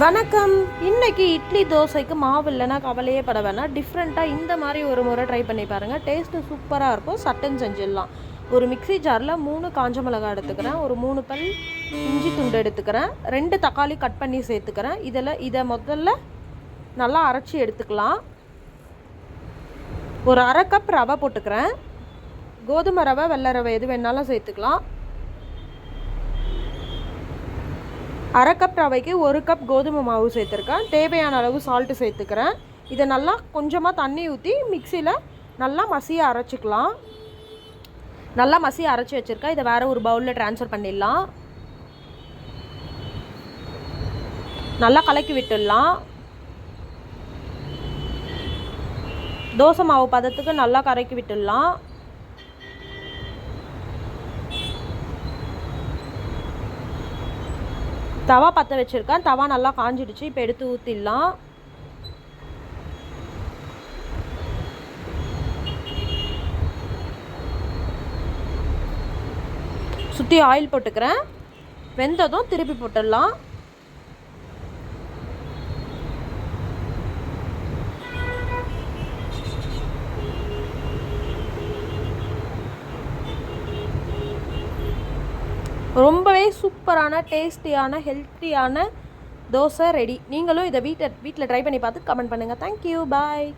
வணக்கம். இன்னைக்கு இட்லி தோசைக்கு மாவு இல்லைன்னா கவலையே பட வேணாம். டிஃப்ரெண்ட்டாக இந்த மாதிரி ஒரு முறை ட்ரை பண்ணி பாருங்கள் டேஸ்ட்டு சூப்பராக இருக்கும். சட்டன் செஞ்சிடலாம். ஒரு மிக்ஸி ஜாரில் மூணு காஞ்ச மிளகாய் எடுத்துக்கிறேன். ஒரு மூணு பல் இஞ்சி துண்டு எடுத்துக்கிறேன். ரெண்டு தக்காளி கட் பண்ணி சேர்த்துக்கிறேன். இதில் இதை முதல்ல நல்லா அரைச்சி எடுத்துக்கலாம். ஒரு அரை கப் ரவை போட்டுக்கிறேன். கோதுமை ரவை வெள்ளை ரவை எது வேணாலும் சேர்த்துக்கலாம். அரை கப் ரவைக்கு ஒரு கப் கோதுமை மாவு சேர்த்துருக்கேன். தேவையான அளவு சால்ட்டு சேர்த்துக்கிறேன். இதை நல்லா கொஞ்சமாக தண்ணி ஊற்றி மிக்சியில் நல்லா மசிய அரைச்சிக்கலாம். நல்லா மசிய அரைச்சி வச்சுருக்கேன். இதை வேறு ஒரு பவுலில் ட்ரான்ஸ்ஃபர் பண்ணிடலாம். நல்லா கலக்கி விட்டுடலாம். தோசை மாவு பதத்துக்கு நல்லா கரைக்கி விட்டுடலாம். தவா பற்ற வச்சுருக்கேன். தவா நல்லா காஞ்சிடுச்சு. இப்போ எடுத்து ஊற்றிடலாம் சுற்றி ஆயில் போட்டுக்கிறேன். வெந்ததும் திருப்பி போட்டுடலாம். ரொம்பவே சூப்பரான டேஸ்டியான ஹெல்த்தியான தோசை ரெடி. நீங்களும் இதை வீட்டை வீட்டில் ட்ரை பண்ணி பார்த்து கமெண்ட் பண்ணுங்கள் தேங்க்யூ பாய்